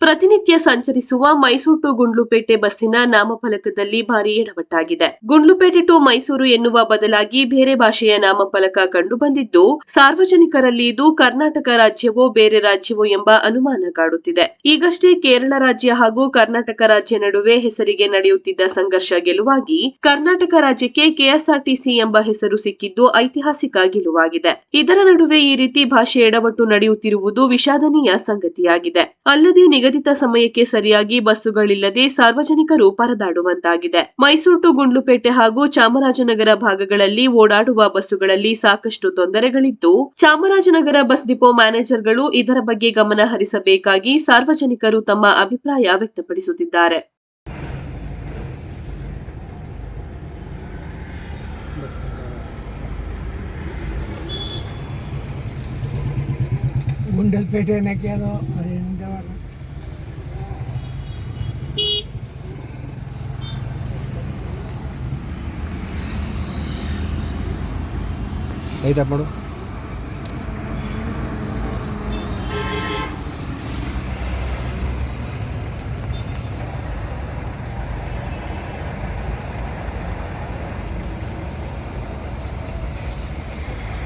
ಪ್ರತಿನಿತ್ಯ ಸಂಚರಿಸುವ ಮೈಸೂರು ಟು ಗುಂಡ್ಲುಪೇಟೆ ಬಸ್ಸಿನ ನಾಮಫಲಕದಲ್ಲಿ ಭಾರಿ ಎಡವಟ್ಟಾಗಿದೆ. ಗುಂಡ್ಲುಪೇಟೆ ಟು ಮೈಸೂರು ಎನ್ನುವ ಬದಲಾಗಿ ಬೇರೆ ಭಾಷೆಯ ನಾಮಫಲಕ ಕಂಡು ಬಂದಿದ್ದು ಸಾರ್ವಜನಿಕರಲ್ಲಿ ಇದು ಕರ್ನಾಟಕ ರಾಜ್ಯವೋ ಬೇರೆ ರಾಜ್ಯವೋ ಎಂಬ ಅನುಮಾನ ಕಾಡುತ್ತಿದೆ. ಈಗಷ್ಟೇ ಕೇರಳ ರಾಜ್ಯ ಹಾಗೂ ಕರ್ನಾಟಕ ರಾಜ್ಯ ನಡುವೆ ಹೆಸರಿಗೆ ನಡೆಯುತ್ತಿದ್ದ ಸಂಘರ್ಷ ಗೆಲುವಾಗಿ ಕರ್ನಾಟಕ ರಾಜ್ಯಕ್ಕೆ ಕೆಎಸ್ಆರ್ಟಿಸಿ ಎಂಬ ಹೆಸರು ಸಿಕ್ಕಿದ್ದು ಐತಿಹಾಸಿಕ ಗೆಲುವಾಗಿದೆ. ಇದರ ನಡುವೆ ಈ ರೀತಿ ಭಾಷೆ ಎಡವಟ್ಟು ನಡೆಯುತ್ತಿರುವುದು ವಿಷಾದನೀಯ ಸಂಗತಿಯಾಗಿದೆ. ಅಲ್ಲದೆ ನಿಗದಿತ ಸಮಯಕ್ಕೆ ಸರಿಯಾಗಿ ಬಸ್ಸುಗಳಿಲ್ಲದೆ ಸಾರ್ವಜನಿಕರು ಪರದಾಡುವಂತಾಗಿದೆ ಮೈಸೂರು ಟು ಗುಂಡ್ಲುಪೇಟೆ ಹಾಗೂ ಚಾಮರಾಜನಗರ ಭಾಗಗಳಲ್ಲಿ ಓಡಾಡುವ ಬಸ್ಸುಗಳಲ್ಲಿ ಸಾಕಷ್ಟು ತೊಂದರೆಗಳಿದ್ದು, ಚಾಮರಾಜನಗರ ಬಸ್ ಡಿಪೋ ಮ್ಯಾನೇಜರ್ಗಳು ಇದರ ಬಗ್ಗೆ ಗಮನ ಹರಿಸಬೇಕಾಗಿ ಸಾರ್ವಜನಿಕರು ತಮ್ಮ ಅಭಿಪ್ರಾಯ ವ್ಯಕ್ತಪಡಿಸುತ್ತಿದ್ದಾರೆ. Gundlupet ನಕ್ಕಿಯೋದು ಅದೇನಿದೆ Hey that morning.